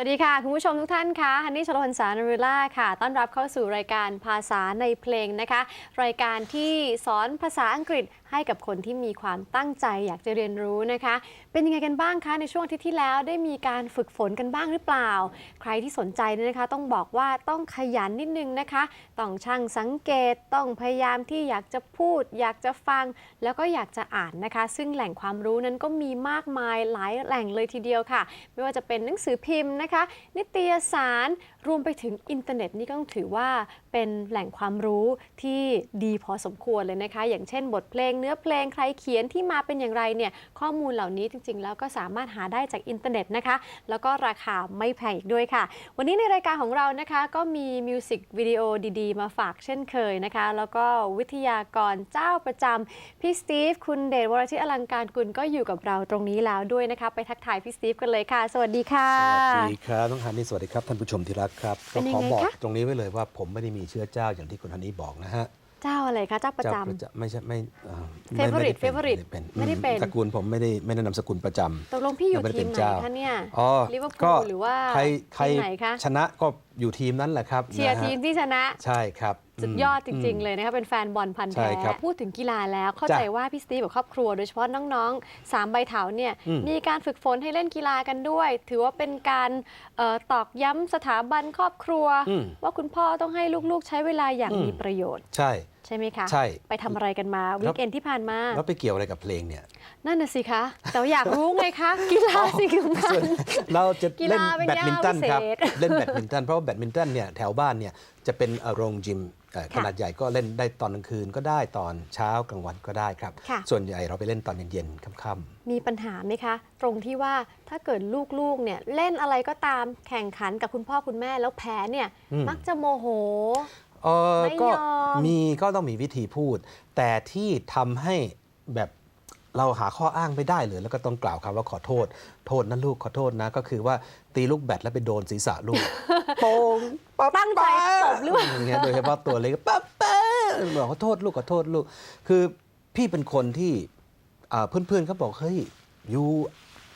วัสดีค่ะ คุณผู้ชมทุกท่านคะฮันนี่ชลพลสารนรุล่าค่ะ ต้อนรับเข้าสู่รายการภาษาในเพลงนะคะ รายการที่สอนภาษาอังกฤษให้กับคนที่มีความตั้งใจอยากจะเรียนรู้นะคะ เป็นยังไงกันบ้างคะในช่วงอาทิตย์ที่แล้วได้มีการฝึกฝนกันบ้างหรือเปล่า ใครที่สนใจเนี่ยนะคะ ต้องบอกว่าต้องขยันนิดนึงนะคะ ต้องช่างสังเกตต้องพยายามที่อยากจะพูด อยากจะฟัง แล้วก็อยากจะอ่านนะคะ ซึ่งแหล่งความรู้นั้นก็มีมากมายหลายแหล่งเลยทีเดียวค่ะ ไม่ว่าจะเป็นหนังสือพิมพ์นะคะนิตยสารรวมไปถึงอินเทอร์เน็ตนี่ก็ต้องถือว่าเป็นแหล่งความรู้ที่ดีพอสมควรเลยนะคะ อย่างเช่นบทเพลงเนื้อเพลงใครเขียนที่มาเป็นอย่างไรเนี่ยข้อมูลเหล่านี้จริง ๆ แล้วก็สามารถหาได้จากอินเทอร์เน็ตนะคะ แล้วก็ราคาไม่แพงอีกด้วยค่ะ วันนี้ในรายการของเรานะคะก็มีมิวสิกวิดีโอดีๆ มาฝากเช่นเคยนะคะ แล้วก็วิทยากรเจ้าประจำพี่สตีฟคุณเดชวรชิตอลังการกุลก็อยู่กับเราตรงนี้แล้วด้วยนะคะ ไปทักทายพี่สตีฟกันเลยค่ะ สวัสดีค่ะ สวัสดีครับน้องฮันนี่สวัสดีครับท่านผู้ชมที่รักครับเป็นยังขอไงบอกคะตรงนี้ไว้เลยว่าผมไม่ได้มีเชื้อเจ้าอย่างที่คุณฮันนี่บอกนะฮะเจ้าอะไรคะเจ้าประจำเจ้าประจำไม่ใช่ไม่เอ่อ Favorite ไม่ได้ Favorite เป็นไม่ได้เป็นอืตระกูลผมไม่ได้ไม่ได้นามสกุลประจำตกลงพี่อยู่ไม่ได้ทีเป็มนไหนเจ้าคะเนี่ยอ๋อลิเวอร์พูลก็หรือว่าใครใครทีมไหนคะชนะก็อยู่ทีมนั้นแหละครับเชียร์นะฮะทีมที่ชนะใช่ครับ สุดยอดจริง ๆ เลยนะคะเป็นแฟนบอลพันธุ์ใช่แท้ครับพูดถึงกีฬาแล้วเข้าจ้ะใจว่าพี่สตีฟกับครอบครัวโดยเฉพาะน้องๆสามใบเถาเนี่ยอืมมีการฝึกฝนให้เล่นกีฬากันด้วย ถือว่าเป็นการเออตอกย้ำสถาบันครอบครัวอืมว่าคุณพ่อต้องให้ลูกๆ ใช้เวลาอย่างอืมมีประโยชน์ ใช่ ใช่ไหมคะ ใช่ ไปทำอะไรกันมาวีคเอนที่ผ่านมา แล้วไปเกี่ยวอะไรกับเพลงเนี่ย นั่นน่ะสิคะ แต่ว่าอยากรู้ไงคะ กีฬาสิ่งสำคัญ เราจะกีเล่นฬาเป็นแบดมินตันย่าครับวิเศษเล่นแบดมินตัน เพราะว่าแบดมินตันเนี่ยแถวบ้านเนี่ยจะเป็นเอ่อโรงยิมเอ่อค่ะขนาดใหญ่ก็เล่นได้ตอนกลางคืนก็ได้ตอนเช้ากลางวันก็ได้ครับ ค่ะ ส่วนใหญ่เราไปเล่นตอนเย็นๆค่ำมีปัญหาไหมคะ ตรงที่ว่าถ้าเกิดลูกๆเนี่ยเล่นอะไรก็ตามแข่งขันกับคุณพ่อคุณแม่แล้วแพ้เนี่ย อืม มักจะโมโหๆ เออไม่ก็ยอมมีก็ต้องมีวิธีพูด แต่ที่ทำให้แบบเราหาข้ออ้างไม่ได้เลยแล้วก็ต้องกล่าวคำว่าขอโทษ โทษนะลูกขอโทษนะ ก็คือว่าตีลูกแบดแล้วไปโดนศีรษะลูก โป่งปั๊บตั้งใจตบหรือเปล่า ย่างเงี้ยโดยเฉพาะตัวเล็กปั๊บปั๊บบอกขอโทษลูกขอโทษลูก คือพี่เป็นคนที่อ่าเพื่อนๆเขาบอกเฮ้ยยู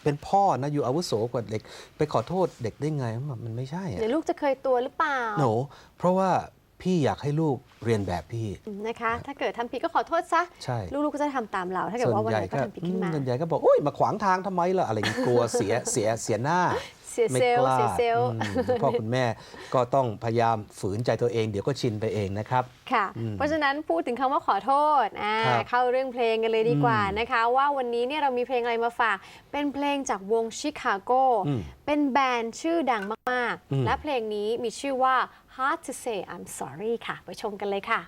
เป็นพ่อนะยูอาวุโสกว่าเด็ก ไปขอโทษเด็กได้ไงมันมันไม่ใช่อะ เดี๋ยวลูกจะเคยตัวหรือเปล่าโหนเพราะว่า พี่อยากให้ลูกเรียนแบบพี่ นะคะ ถ้าเกิดทำผิดก็ขอโทษซะ ใช่ ลูกๆก็จะทำตามเรา ถ้าเกิดว่าวันไหนก็ทำผิดขึ้นมา ส่วนใหญ่ก็บอกโอ้ยมาขวางทางทำไมล่ะอะไรอย่างงี้กลัวเสียเสียเสียหน้าเสียไม่เซลกล์ล้าเสียเซลล์อืมคุณพ่อคุณแม่ก็ต้องพยายามฝืนใจตัวเอง เดี๋ยวก็ชินไปเองนะครับ ค่ะ อืมเพราะฉะนั้นพูดถึงคำว่าขอโทษอ่าครับเข้าเรื่องเพลงกันเลยดีกว่าอืมนะคะ ว่าวันนี้เนี่ยเรามีเพลงอะไรมาฝาก เป็นเพลงจากวงชิคาโก อืมเป็นแบรนด์ชื่อดังมากอืม ๆ และเพลงนี้มีชื่อว่า Hard to Say I'm Sorry ค่ะ ไปชมกันเลยค่ะ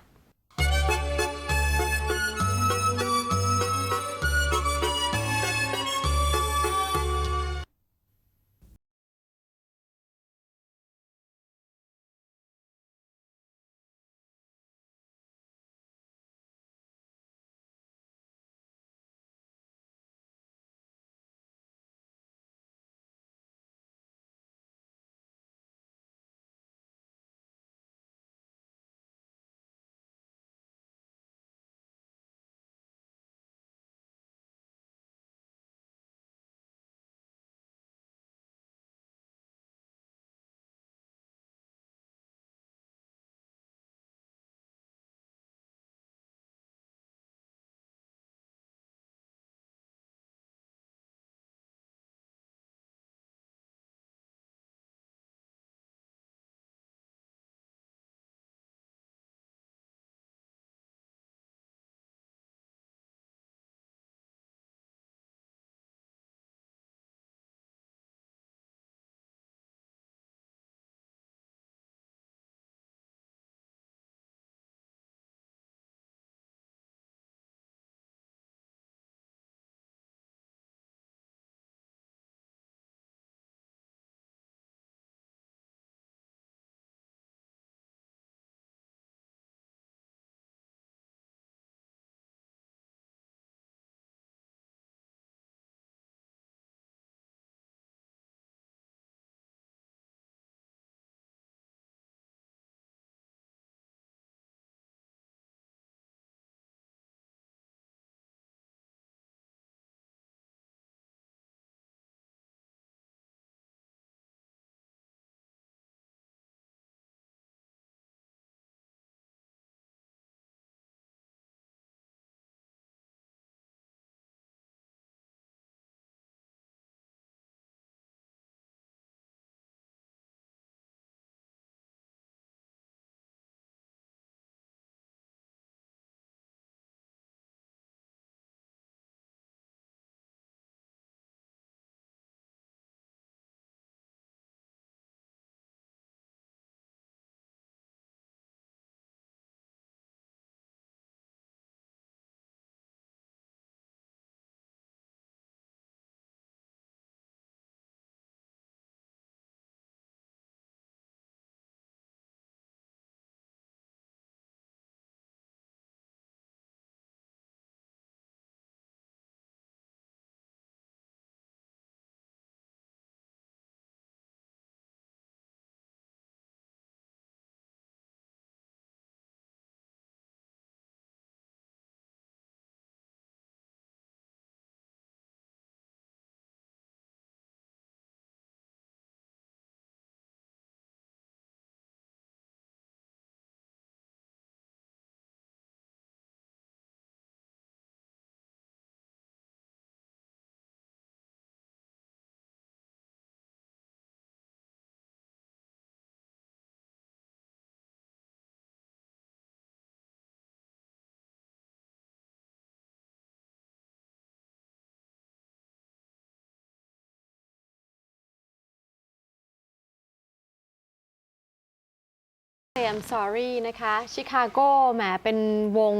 Say I'm sorry นะคะชิคาโกแหมเป็นวง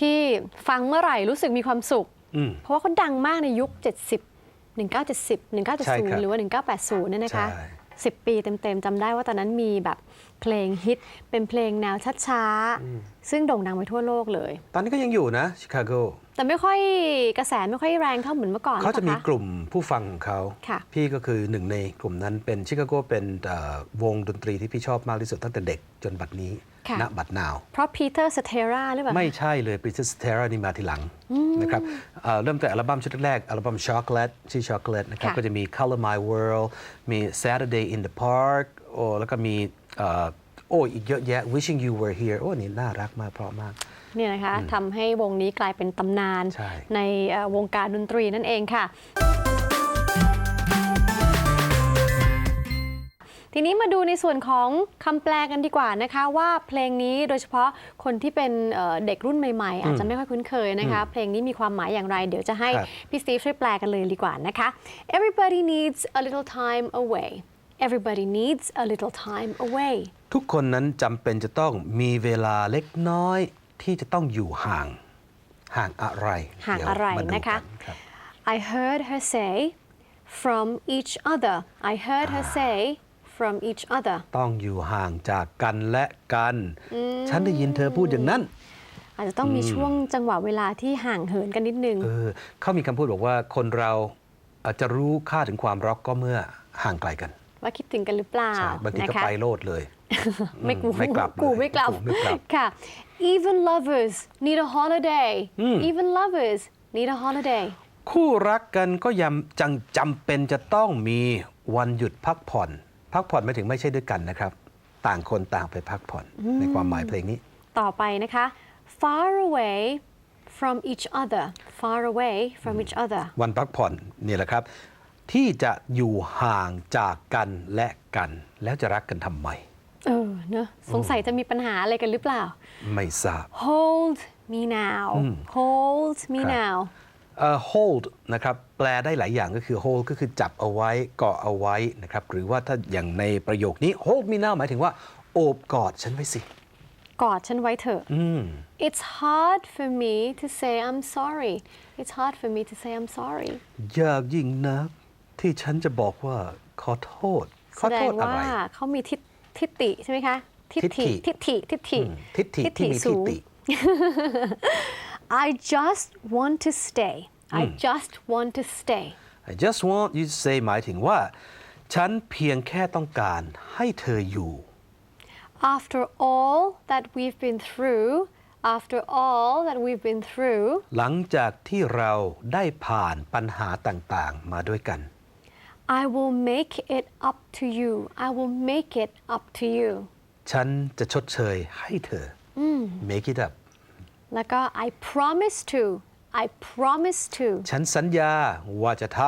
ที่ฟังเมื่อไหร่รู้สึกมีความสุข อืม เพราะว่าเขาดังมากในยุค 70 1970 ใช่ครับ 1970 หรือว่า 1980 เนี่ยนะคะ ใช่ 10 ปีเต็มๆจำได้ว่าตอนนั้นมีแบบเพลงฮิตเป็นเพลงแนวช้าๆ ซึ่งโด่งดังไปทั่วโลกเลย ตอนนี้ก็ยังอยู่นะชิคาโก แต่ไม่ค่อยกระแสไม่ค่อยแรงเท่าเหมือนเมื่อก่อนเขาจะมีหรือปลคกลุ่มผู้ฟังของเขาค่ะพี่ก็คือหนึ่งในกลุ่มนั้นเป็นชิคาโกเป็นเอ่อวงดนตรีที่พี่ชอบมากที่สุดตั้งแต่เด็กจนบัดนี้ค่ะณบัดนาว เพราะพีเตอร์สเตราหรือเปล่า ไม่ใช่เลย Princess Terra นี่มาทีหลังนะครับเอ่อเริ่มแต่อัลบั้มชุดแรก อัลบั้ม Chocolate ชื่อ Chocolate นะครับค่ะก็จะมี Color My World มี Saturday in the Park โอ้แล้วก็มีเอ่อโอ้อีกเยอะแยะ Wishing You Were Here โอ้นี่น่ารักมากเพราะมาก เนี่ยนะคะทำให้วงนี้กลายเป็นตำนานใช่เอ่อวงการดนตรีนั่นเองค่ะทีนี้มาดูในส่วนของคำแปลกันดีกว่านะคะ ว่าเพลงนี้โดยเฉพาะคนที่เป็นเอ่อเด็กรุ่นใหม่ๆ อาจจะไม่ค่อยคุ้นเคยนะคะ เพลงนี้มีความหมายอย่างไร เดี๋ยวจะให้ครับพี่สตีฟช่วยแปลกันเลยดีกว่านะคะ Everybody needs a little time away Everybody needs a little time away ทุกคนนั้นจำเป็นจะต้องมีเวลาเล็กน้อย ที่จะต้องอยู่ห่างห่างอะไรห่างเดี๋ยวอะไรมาดูนะคะกัรับ I heard her say from each other I heard her say from each other ต้องอยู่ห่างจากกันและกัน ฉันได้ยินเธอพูดอย่างนั้น อาจจะต้องมีช่วงจังหวะเวลาที่ห่างเหินกันนิดนึงเออเขามีคำพูดบอกว่าคนเราอาจจะรู้ค่าถึงความรักก็เมื่อห่างไกลกัน ว่าคิดถึงกันหรือเปล่าใช่บางทีนะก็คะไปโลดเลย ไม่กูไม่กลับเลยกูไม่กลับกูไม่กลับค่ะ even lovers need a holiday even lovers need a holiday คู่รักกันก็ยำจังจำเป็นจะต้องมีวันหยุดพักผ่อน พักผ่อนไม่ถึงไม่ใช่ด้วยกันนะครับ ต่างคนต่างไปพักผ่อนในความหมายเพลงนี้ ต่อไปนะคะ far away from each other far away from each other วันพักผ่อนนี่แหละครับ ที่จะอยู่ห่างจากกันและกัน แล้วจะรักกันทำไม เออเนอะสงสัยจะมีปัญหาอะไรกันหรือเปล่า ไม่ทราบ hold me now hold me ครับ now เอ่อ hold นะครับแปลได้หลายอย่างก็คือ hold ก็คือจับเอาไว้เกาะเอาไว้นะครับหรือว่าถ้าอย่างในประโยคนี้ hold me now หมายถึงว่าโอบกอดฉันไว้สิ กอดฉันไว้เถอะ It's hard for me to say I'm sorry It's hard for me to say I'm sorry ยากยิ่งนัก ที่ฉันจะบอกว่าขอโทษ ขแสอดโทงษอะว่าไร เขามีทิฏทิฏฐิใช่ไหมคะทิฏฐิทิทิฏฐิทิฏฐิ อืมทิฏฐิที่มีสูทิฏงฐิ I just want to stay I just want to stay I just want you to say หมายถึงว่า ฉันเพียงแค่ต้องการให้เธออยู่ After all that we've been through After all that we've been through หลังจากที่เราได้ผ่านปัญหาต่างๆ มาด้วยกัน I will make it up to you I will make it up to you ฉันจะชดเชยให้เธออ make it up แล้วก็ I promise to I promise to ฉันสัญญาว่าจะท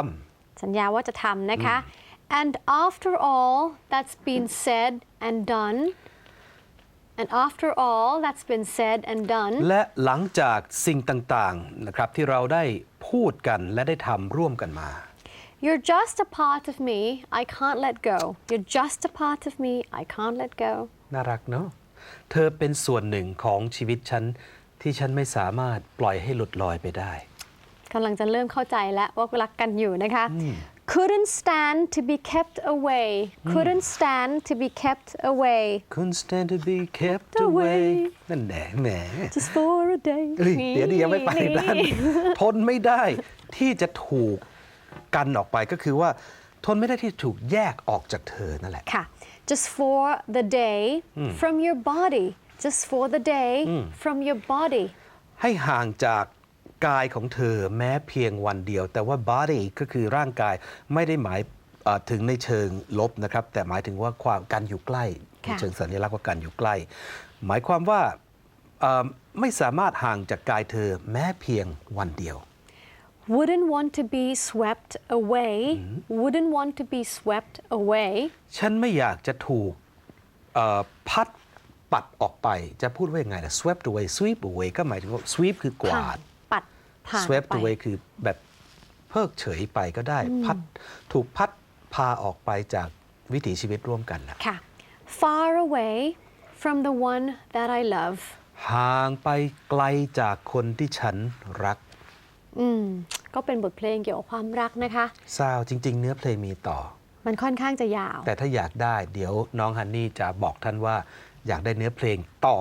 สัญญาว่าจะทำนะคะ and after all that's been said and done and after all that's been said and done ำและหลังจากสิ่งต่างๆนะครับที่เราได้พูดกันและได้ทำร่วมกันมา you're just a part of me I can't let go you're just a part of me I can't let go น่ารักเนาะเธอเป็นส่วนหนึ่งของชีวิตฉัน ที่ฉันไม่สามารถปล่อยให้หลุดลอยไปได้กำลังจะเริ่มเข้าใจแล้วว่ารักกันอยู่นะคะ couldn't stand to be kept away couldn't stand to be kept away Couldn't stand to be kept Away away นั่นแหละแหม just for a day เอ้ยเดี๋ยวดียังไม่ไปนั่นทนไม่ได้ที่จะถูก กันออกไปก็คือว่าทนไม่ได้ที่ถูกแยกออกจากเธอนั่นแหละ ค่ะ just for the day from your body just for the day from your body ให้ห่างจากกายของเธอแม้เพียงวันเดียว แต่ว่า body ก็คือร่างกายไม่ได้หมายเอ่อถึงในเชิงลบนะครับ แต่หมายถึงว่าความการอยู่ใกล้ในค่ะเชิงสัญลักษณ์ว่าการอยู่ใกล้ หมายความว่าเอ่อไม่สามารถห่างจากกายเธอแม้เพียงวันเดียว wouldn't want to be swept away wouldn't want to be swept away ฉันไม่อยากจะถูกเอ่อพัดปัดออกไปจะพูดว่ายังไงนะ swept away sweep away ก็หมายถึงว่า sweep คือกวาด ปัดผ่าน swept ไป away คือแบบเพิกเฉยไปก็ได้ พัดถูกพัดพาออกไปจากวิถีชีวิตร่วมกันนะค่ะ far away from the one that I love ห่างไปไกลจากคนที่ฉันรัก อืมก็เป็นบทเพลงเกี่ยวกับความรักนะคะ ซาวจริง ๆ เนื้อเพลงมีต่อ มันค่อนข้างจะยาว แต่ถ้าอยากได้เดี๋ยวน้องฮันนี่จะบอกท่านว่า อยากได้เนื้อเพลงต่อ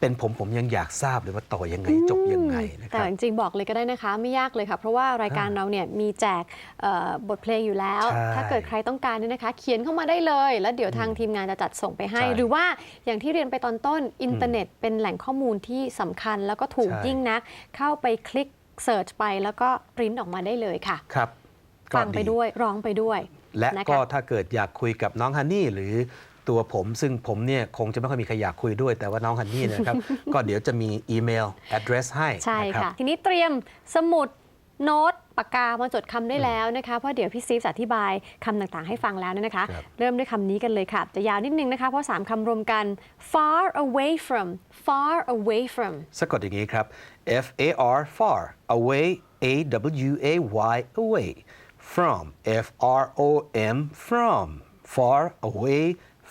เป็นผมผมยังอยากทราบเลยว่าต่อยังไงจบยังไงนะคแต่รับ จริงๆบอกเลยก็ได้นะคะ ไม่ยากเลยค่ะ เพราะว่ารายการเราเนี่ยมีแจกเอ่อบทเพลงอยู่แล้ว ใช่ถ้าเกิดใครต้องการเนี่ยนะคะ เขียนเข้ามาได้เลย แล้วเดี๋ยวทางทีมงานจะจัดส่งไปให้ ใช่หรือว่าอย่างที่เรียนไปตอนต้นอินเทอร์เน็ตเป็นแหล่งข้อมูลที่สำคัญ แล้วก็ถูกใช่ ยิ่งนัก เข้าไปคลิก เสิร์ชไปแล้วก็ปริ้นออกมาได้เลยค่ะ ครับก็ฟังไปด้วยร้องไปด้วย และนะคะก็ถ้าเกิดอยากคุยกับน้องฮันนี่หรือตัวผมซึ่งผมเนี่ยคงจะไม่ค่อยมีใครอยากคุยด้วยแต่ว่าน้องฮันนี่เนยนะครับ ก็เดี๋ยวจะมีอีเมล address ให้ใช่นะครัค่ะบทีนี้เตรียมสมุด โน้ตปากกามาจดคำได้แล้วนะคะเพราะเดี๋ยวพี่ซีฟจะอธิบายคำต่างๆ ให้ฟังแล้วเนี่ยนะคะครับเริ่มด้วยคำนี้กันเลยค่ะ จะยาวนิดนึงนะคะ เพราะ 3คำรวมกัน far away from far away from สะกดอย่างนี้ครับ F A R far away A W A Y away from F R O M from far away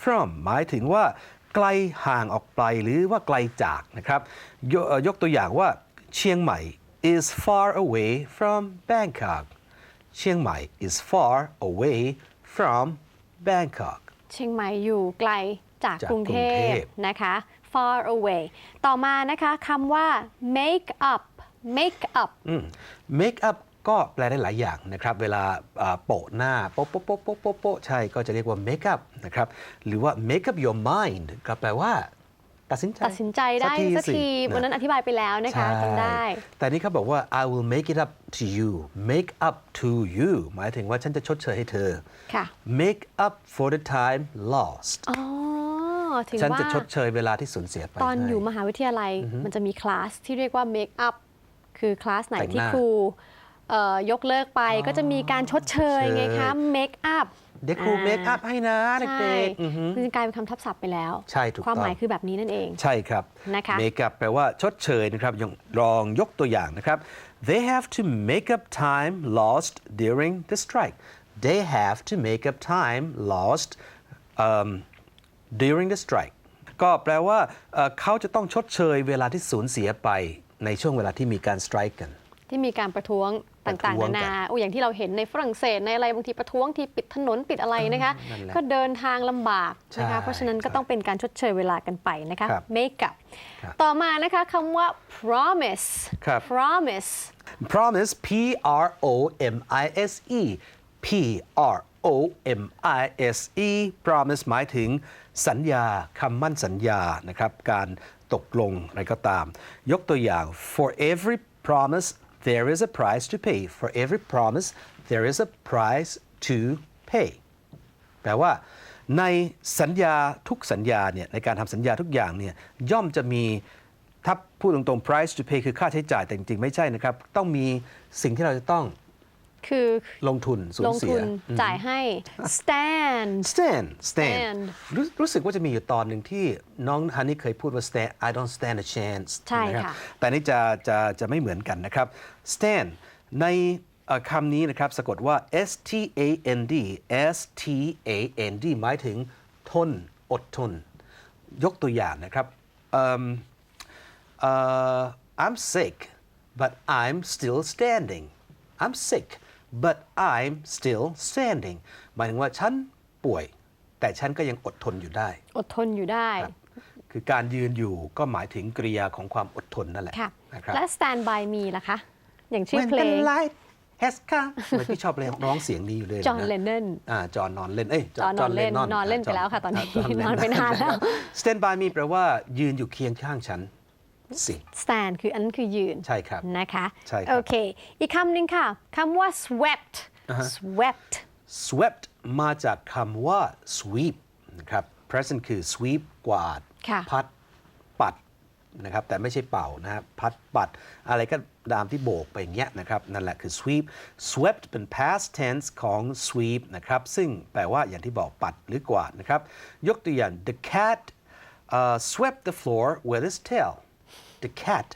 from หมายถึงว่าไกลห่างออกไปหรือว่าไกลจากนะครับยกเอ่อยกตัวอย่างว่าเชียงใหม่ is far away from Bangkok เชียงใหม่ is far away from Bangkok เชียงใหม่อยู่ไกลจากจากกรุงเทกรุงเทพ พนะคะ far away ต่อมานะคะคำว่า make up make up เมคอัพก็แปลได้หลายอย่างนะครับ เวลาอ่าโปะหน้า โป๊ะโป๊ะโป๊ะโป๊ะโป๊ะโป๊ะใช่ก็จะเรียกว่าเมคอัพนะครับ หรือว่า make up your mind ก็แปลว่า ตัดสินใจตัดสินใจได้สักทีะวันนั้นอธิบายไปแล้วนะคะใช่จำได้ แต่นี่เขาบอกว่า I will make it up to you make up to you หมายถึงว่าฉันจะชดเชยให้เธอค่ะ make up for the time lost อ๋อถึงฉันว่าจะชดเชยเวลาที่สูญเสียไป ตอนให้อยู่มหาวิทยาลัยมันจะมีคลาสที่เรียกว่า make up คือคลาสไหนแต่งหน้าที่ครูเอ่อยกเลิกไปก็จะมีการชดเชยชดเชยไงคะ make up เดี๋ยวครูอ่า make up ให้นะใช่เด็กๆอือฮึจริงๆกลายเป็นคำทับศัพท์ไปแล้ว ใช่ถูกความหมายต้องคือแบบนี้นั่นเองใช่ครับ นะคะ make up แปลว่าชดเชยนะครับยงลองยกตัวอย่างนะครับ they have to make up time lost during the strike they have to make up time lost um, during the strike ก็แปลว่าเอ่อเขาจะต้องชดเชยเวลาที่สูญเสียไปในช่วงเวลาที่มีการสไตรค์กัน ที่มีการประท้วง ต่างประท้วๆงนากันนาโอ้อย่างที่เราเห็นในฝรั่งเศสในอะไรบางทีประท้วงที่ปิดถนนปิดอะไรนะคะนั่นแหละก็เดินทางลำบากนะใช่คะเพราะฉะนั้นก็ต้องเป็นการชดเชยเวลากันไปนะคะครับ make up ครับต่อมานะคะคำว่า promise ครับ promise promise P R O M I S E P R O M I S E promise หมายถึงสัญญาคำมั่นสัญญานะครับการตกลงอะไรก็ตาม ยกตัวอย่าง for every promise there is a price to pay for every promise there is a price to pay แปลว่า ในสัญญาทุกสัญญาเนี่ยในการทำสัญญาทุกอย่างเนี่ยย่อมจะมีถ้าพูดตรงๆ price to pay คือค่าใช้จ่ายแต่จริงๆ ไม่ใช่นะครับ ต้องมีสิ่งที่เราจะต้อง คือลงทุนสูญลงเสีทุยนจ่ายให้ stand stand stand Stand รู้รู้สึกว่าจะมีอยู่ตอนหนึ่งที่น้องฮันนี่เคยพูดว่า stand I don't stand a chance ใช่นะครับค่ะ แต่นี่จะจะจะไม่เหมือนกันนะครับ stand ในเอ่อคำนี้นะครับสะกดว่า S T A N D S T A N D หมายถึงทน อดทน ยกตัวอย่างนะครับเอิ่มเอ่อ I'm sick but I'm still standing I'm sick but I'm still standing หมายถึงว่าฉันป่วย แต่ฉันก็ยังอดทนอยู่ได้ อดทนอยู่ได้ คือการยืนอยู่ก็หมายถึงกริยาของความอดทนนั่นแหละค่ะนะครับและ stand by me ล่ะคะ อย่างชื่อ When เพล the ง light has come ทำไมพี่ชอบเพลงร้องเสียงนี้อยู่เลยะจอห์นเลนนอนอ่าจอห์นนอนเล่นเอ้ยจอห์นนอนเล่นนอนเล่นไปแล้วค่ะตอนนี้จห์นอนไปนานแล้ว Stand by me แปลว่ายืนอยู่เคียงข้างฉัน สิ stand คืออันนั้นคือยืนใช่ครับนะคะใช่ครับ โอเค อีกคำหนึ่งค่ะคำว่า swept swept swept มาจากคำว่า sweep นะครับ present คือ sweep กวาด ค่ะ พัด ปัดนะครับ แต่ไม่ใช่เป่านะครับพัดปัด อะไรก็ตามที่โบกไปอย่างเงี้ยนะครับ นั่นแหละคือ sweep swept เป็น past tense ของ sweep นะครับ ซึ่งแปลว่าอย่างที่บอกปัดหรือกวาดนะครับ ยกตัวอย่าง the cat uh, swept the floor with its tail the cat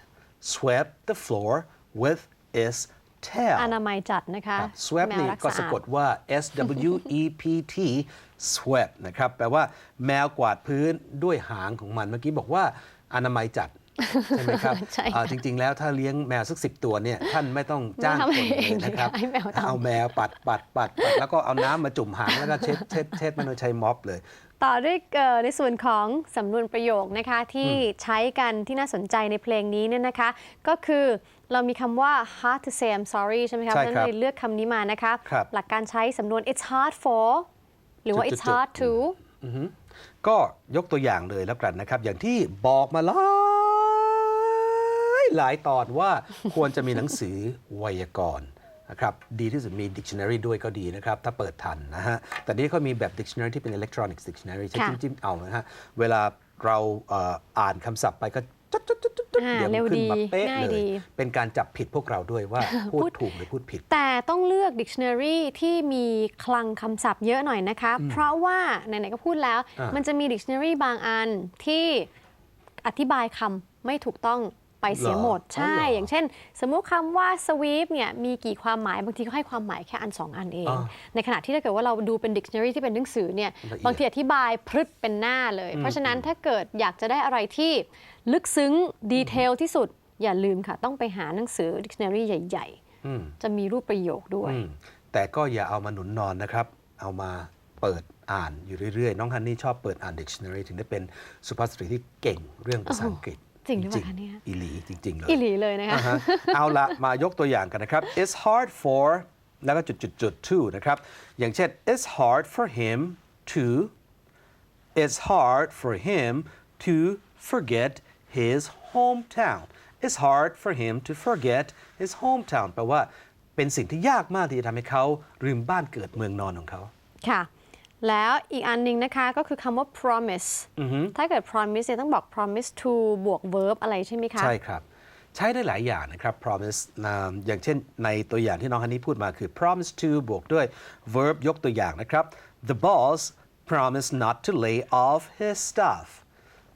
swept the floor with its tail อนามัยจัดนะคะครับ swept แมวนี่รัก็ษาสะกดว่า S W E P T swept นะครับ แปลว่าแมวกวาดพื้นด้วยหางของมัน เมื่อกี้บอกว่าอนามัยจัดใช่ไหมครับใช่ค่ะอ่าจริง ๆ แล้วถ้าเลี้ยงแมวสักสิบตัวเนี่ยท่านไม่ต้องจ้างไม่คนทำเองเลยนะครับให้แมวทำเอาแมวปัดปัดปัดปัดแล้วก็เอาน้ำมาจุ่มหางแล้วก็เช็ดเช็ดเช็ดมันโดยใช้ม็อบเลย ต่อด้วยเอ่อในส่วนของสำนวนประโยคนะคะที่ใช้กันที่น่าสนใจในเพลงนี้เนี่ยนะคะ ก็คือเรามีคำว่า hard to say I'm sorry ใช่ไหมคะเพใช่ราะฉะครันั้นบเลยเลือกคำนี้มานะคะครับหลักการใช้สำนวน it's hard for หรือว่า it's จุดๆ hard to อือฮึก็ยกตัวอย่างเลยแล้วกันนะครับ อย่างที่บอกมาหลายหลายตอนว่าควรจะมีหนังสือไวยากรณ์ นะครับดีที่สุดมี dictionary ด้วยก็ดีนะครับ ถ้าเปิดทันนะฮะ แต่นี่เขามีแบบ dictionary ที่เป็น electronic dictionary ใช้ค่ะจิ้มๆเอานะฮะ เวลาเราเอ่ออ่านคำศัพท์ไปก็จุดๆๆๆอ่าเดี๋ยวมันขึ้นมาเร็วดีเป๊ะง่ายเลดียเป็นการจับผิดพวกเราด้วยว่าพูดถูกหรือพูดผิด แต่ต้องเลือก dictionary ที่มีคลังคำศัพท์เยอะหน่อยนะคะ เพราะว่าไหนๆก็พูดแล้วอ่ามัมันจะมี dictionary บางอันที่อธิบายคำไม่ถูกต้อง ไปเสียหมดเหรอใช่อ๋อเหรออย่างเช่น สมมุติคำว่า sweep เนี่ยมีกี่ความหมายบางทีก็ให้ความหมายแค่อันสองอันเองอ่าในขณะที่ถ้าเกิดว่าเราดูเป็น dictionary ที่เป็นหนังสือเนี่ยละเอียดบางทีอธิบายพรึดเป็นหน้าเลย เพราะฉะนั้นถ้าเกิดอยากจะได้อะไรที่ลึกซึ้งดีเทลที่สุดอย่าลืมค่ะ ต้องไปหาหนังสือ dictionary ใหญ่ๆอืมจะมีรูปประโยคด้วยอืมแต่ก็อย่าเอามาหนุนนอนนะครับ เอามาเปิดอ่านอยู่เรื่อยๆ น้องฮันนี่ชอบเปิดอ่าน dictionary ถึงได้เป็นสุภาพสตรีที่เก่งเรื่องภาษาอังกฤษ จริงหรือเปล่าคะเนี่ยอีหลีจริง ๆ เลยอิหลีเลยนะคะอ่าฮะเอาละมายกตัวอย่างกันนะครับ it's hard for แล้วก็จุดจุดจุด to นะครับ อย่างเช่น it's hard for him to it's hard for him to forget his hometown it's hard for him to forget his hometown แปลว่าเป็นสิ่งที่ยากมากที่จะทำให้เขาลืมบ้านเกิดเมืองนอนของเขา ค่ะ แล้วอีกอันหนึ่งนะคะก็คือคำว่า promise ถ้าเกิด promise เนี่ยต้องบอก promise to บวก verb อะไรใช่ไหมคะ ใช่ครับ ใช้ได้หลายอย่างนะครับ promise นะอย่างเช่นในตัวอย่างที่น้องฮันนี่พูดมาคือ promise to บวกด้วย verb ยกตัวอย่างนะครับ the boss promised not to lay off his staff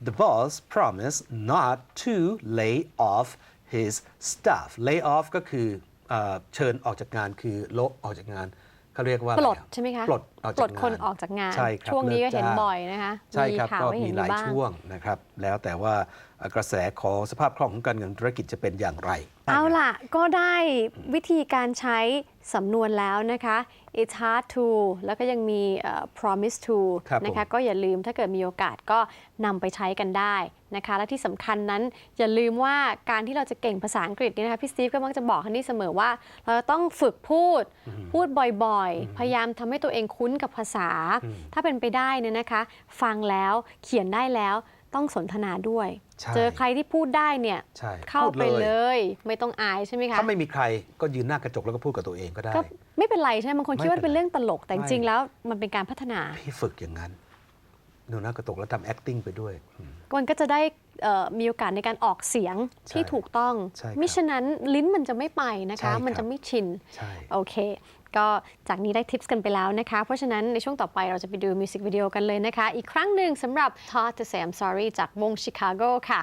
the boss promised not to lay off his staff lay off ก็คือเอ่อเชิญออกจากงานคือโละออกจากงาน เขาเรียกว่าอะปรลดอะใช่ไหมคะปลดออกปลจากดงานคนออกจากงาน ใช่ครับช่วงนี้ก็เห็นลิจ้างบ่อยนะคะใช่ครับข่าวก็ให้เห็มีนหลายบ้างช่วงนะครับ แล้วแต่ว่าเอ่อกระแสของสภาพคล่องของการเงินธุรกิจจะเป็นอย่างไร เอาล่ะ ก็ได้วิธีการใช้สำนวนแล้วนะคะ it's hard to แล้วก็ยังมีเอ่อ promise to ครับผมนะคะก็อย่าลืมถ้าเกิดมีโอกาสก็นำไปใช้กันได้ นะคะ และที่สำคัญนั้นอย่าลืมว่าการที่เราจะเก่งภาษาอังกฤษเนี่ยนะคะพี่สตีฟก็มักจะบอกฮันนี่เสมอว่า เราจะต้องฝึกพูดพูดบ่อยๆ พยายามทำให้ตัวเองคุ้นกับภาษา ถ้าเป็นไปได้เนี่ยนะคะ ฟังแล้วเขียนได้แล้วต้องสนทนาด้วยใช่เจอใครที่พูดได้เนี่ยใช่เข้าพูดไปเลยเลย ไม่ต้องอายใช่ไหมคะถ้าไม่มีใครก็ยืนหน้ากระจกแล้วก็พูดกับตัวเองก็ได้ก็ไม่เป็นไรใช่ไหมบางคนคิดว่าไม่เป็นไรเป็นเรื่องตลกแต่จไม่ริงๆแล้วมันเป็นการพัฒนาพี่ฝึกอย่างนั้น ดูหน้ากระจกแล้วทำ acting ไปด้วยอืมมันก็จะได้เอ่อมีโอกาสในการออกเสียงที่ใช่ถูกต้อง ใช่ครับมิฉะนั้นลิ้นมันจะไม่ไปนะใช่คะ ครับ มันจะไม่ชิน ใช่ โอเค ก็จากนี้ได้ทิปส์กันไปแล้วนะคะ เพราะฉะนั้นในช่วงต่อไปเราจะไปดูมิวสิกวิดีโอกันเลยนะคะ อีกครั้งหนึ่งสำหรับ Hard to Say I'm Sorry จากวงชิคาโกค่ะ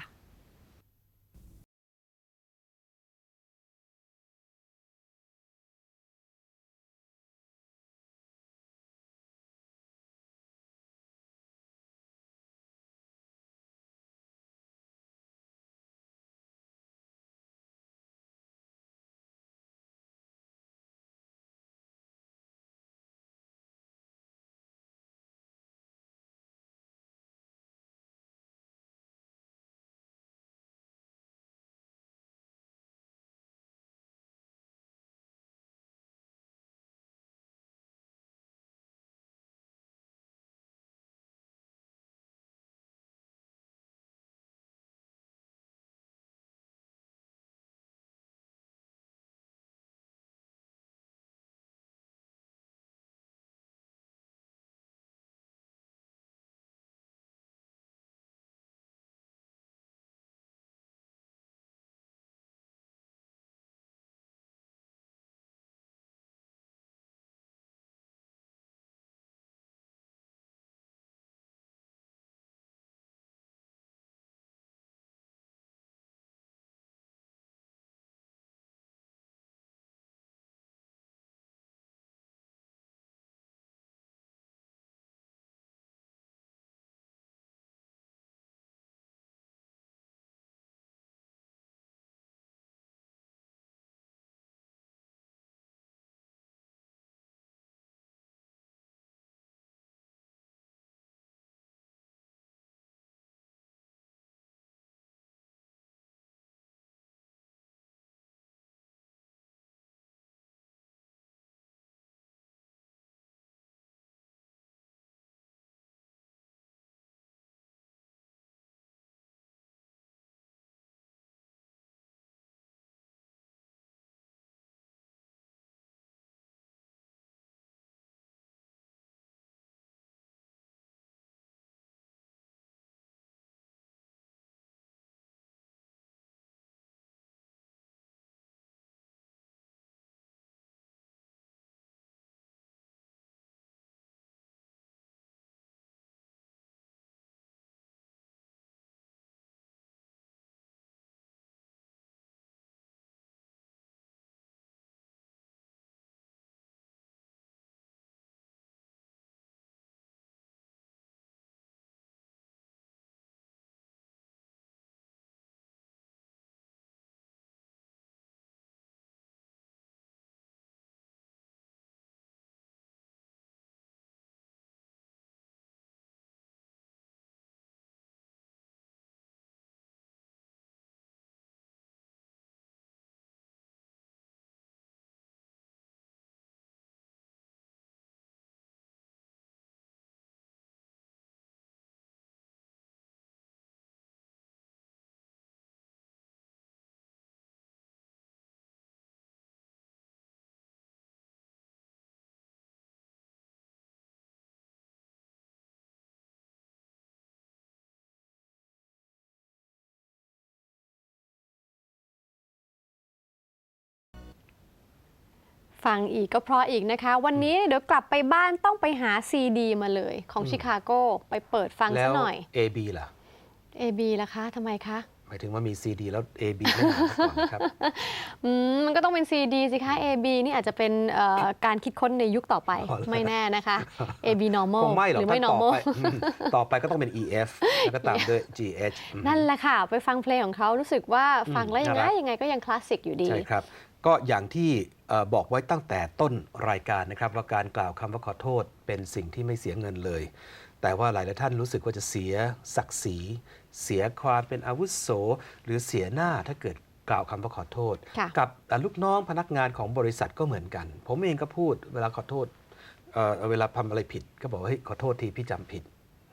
ฟังอีกก็เพราะอีกนะคะ วันนี้เดี๋ยวกลับไปบ้านต้องไปหาซีดีมาเลยของอืมชิคาโกไปเปิดฟังแล้ซะวหน่อย AB ล่ะ AB ล่ะคะทำไมคะหมายถึงว่ามี CD แล้ว AB ไม่หามาก่อนนะครับอืมมันก็ต้องเป็น CD สิคะ AB นี่อาจจะเป็นเอ่อการคิดค้นในยุคต่อไปอ๋อเหรอไม่แน่นะคะ AB normal คงไม่หรอกรือถ้าไม่ต่อ normal ไปอืมต่อไปก็ต้องเป็น EF แล้วก็ตามด้วย GH อืมนั่นแหละค่ะ ไปฟังเพลงของเขารู้สึกว่าฟังแล้วยังไงน่ารักยังไงก็ยังคลาสสิกอยู่ดีใช่ครับ ก็อย่างที่เอ่อบอกไว้ตั้งแต่ต้นรายการนะครับ ว่าการกล่าวคำว่าขอโทษเป็นสิ่งที่ไม่เสียเงินเลย แต่ว่าหลายหลายๆท่านรู้สึกว่าจะเสียศักดิ์ศรี เสียความเป็นอาวุโสหรือเสียหน้าถ้าเกิดกล่าวคำว่าขอโทษค่ะกับลูกน้องพนักงานของบริษัทก็เหมือนกัน ผมเองก็พูดเวลาขอโทษเอ่อเวลาทำอะไรผิด ก็บอกว่าเฮ้ยขอโทษทีพี่จำผิด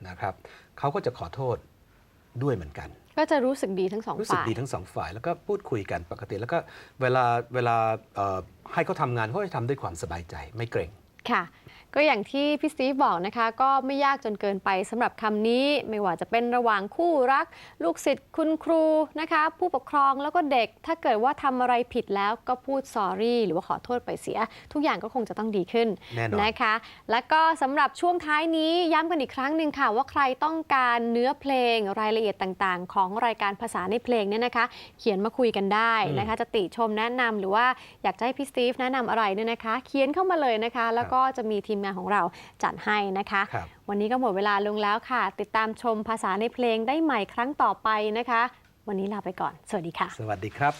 นะครับเขาก็จะขอโทษด้วยเหมือนกัน ก็จะรู้สึกดีทั้งสองรู้สึกฝ่ายดีทั้งสองฝ่าย แล้วก็พูดคุยกันปกติ แล้วก็เวลาเวลาเอ่อให้เขาทำงานเขาจะทำด้วยความสบายใจไม่เกรงค่ะ ก็อย่างที่พี่สตีฟบอกนะคะ ก็ไม่ยากจนเกินไปสำหรับคำนี้ไม่ว่าจะเป็นระหว่างคู่รัก ลูกศิษย์คุณครูนะคะ ผู้ปกครองแล้วก็เด็ก ถ้าเกิดว่าทำอะไรผิดแล้วก็พูด sorry หรือว่าขอโทษไปเสีย ทุกอย่างก็คงจะต้องดีขึ้นแน่นอนนะคะ แล้วก็สำหรับช่วงท้ายนี้ย้ำกันอีกครั้งหนึ่งค่ะ ว่าใครต้องการเนื้อเพลงรายละเอียดต่างๆ ของรายการภาษาในเพลงเนี่ยนะคะ เขียนมาคุยกันได้นะคะ จะติชมแนะนำหรือว่าอยากจะให้พี่สตีฟแนะนำอะไรเนี่ยนะคะ เขียนเข้ามาเลยนะคะ แล้วก็จะมีทีมงานของเราจัดให้นะคะครับวันนี้ก็หมดเวลาลงแล้วค่ะ ติดตามชมภาษาในเพลงได้ใหม่ครั้งต่อไปนะคะ วันนี้ลาไปก่อน สวัสดีค่ะ สวัสดีครับ